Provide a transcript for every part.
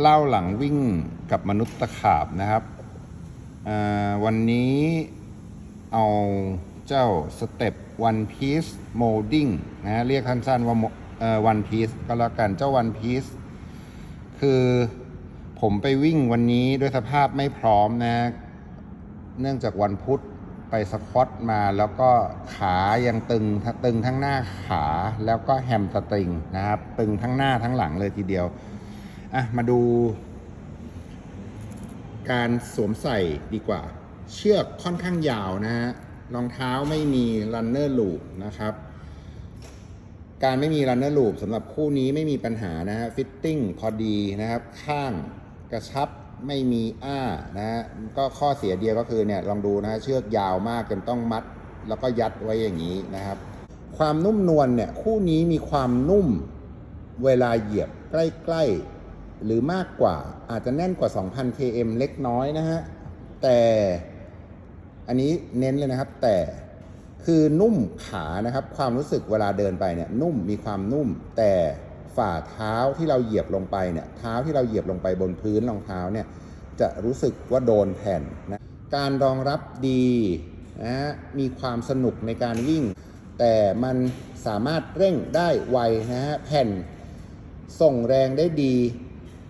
เล่าหลังวิ่งกับมนุษย์ตะขาบนะครับวันนี้เอาเจ้าสเต็ป One Piece Molding นะเรียกสั้นๆว่าเอ่อ One Piece ก็แล้วกันเจ้า One Piece คือผมไปวิ่งวันนี้ด้วยสภาพไม่พร้อมนะ เนื่องจากวันพุธไปสควอตมาแล้วก็ขายังตึงตึงทั้งหน้าขาแล้วก็แฮมสตริงนะครับ ตึงทั้งหน้าทั้งหลังเลยทีเดียว อะ มาดู การสวมใส่ดีกว่า เชือกค่อนข้างยาวนะฮะรองเท้าไม่มีรันเนอร์ลูปนะครับ การไม่มีรันเนอร์ลูปสำหรับคู่นี้ไม่มีปัญหานะฮะฟิตติ้งพอดีนะครับ ข้างกระชับไม่มีอ้านะฮะก็ข้อเสียเดียวก็คือเนี่ยลองดูนะฮะเชือกยาวมากจนต้องมัด แล้วก็ยัดไว้อย่างนี้นะครับ ความนุ่มนวลเนี่ยคู่นี้มีความนุ่มเวลาเหยียบใกล้ๆ หรือมากกว่าอาจจะแน่นกว่า 2,000 km เล็กน้อยนะฮะ แต่อันนี้เน้นเลยนะครับ แต่คือนุ่มขานะครับ ความรู้สึกเวลาเดินไปเนี่ยนุ่มมีความนุ่ม แต่ฝ่าเท้าที่เราเหยียบลงไปเนี่ยเท้าที่เราเหยียบลงไปบนพื้นรองเท้าเนี่ยจะรู้สึกว่าโดนแผ่นนะการรองรับดีนะฮะมีความสนุกในการวิ่ง แต่มันสามารถเร่งได้ไวนะฮะแผ่นส่งแรงได้ดี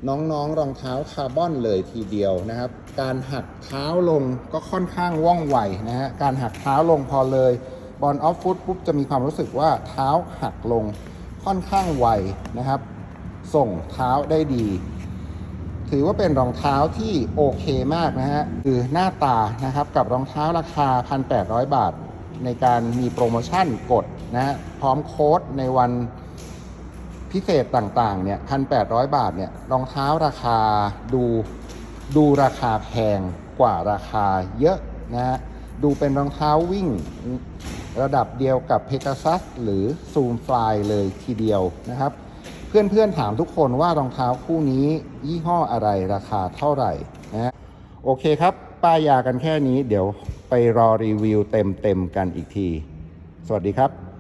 น้องๆ รองเท้าคาร์บอนเลยทีเดียวนะครับ การหักเท้าลงก็ค่อนข้างว่องไวนะฮะ การหักเท้าลงพอเลยบอลออฟฟุตปุ๊บจะมีความรู้สึกว่าเท้าหักลงค่อนข้างไวนะครับ ส่งเท้าได้ดี ถือว่าเป็นรองเท้าที่โอเคมากนะฮะคือหน้าตานะครับกับรองเท้าราคา 1,800 บาท ในการมีโปรโมชั่นกดนะฮะพร้อมโค้ดในวัน พิเศษต่างๆเนี่ยพันแบาทเนี่ยรองเท้าราคาดูดูราคาแพงกว่าราคาเยอะนะฮะดูเป็นรองเท้าวิ่งระดับเดียวกับ Pegasus หรือ Zoom Fly เลยทีเดียวนะครับ เพื่อนๆถามทุกคนว่ารองเท้าคู่นี้ยี่ห้ออะไรราคาเท่าไหร่นะฮะโอเคครับป้ายยากันแค่นี้เดี๋ยวไปรอรีวิวเต็มๆกันอีกที สวัสดีครับ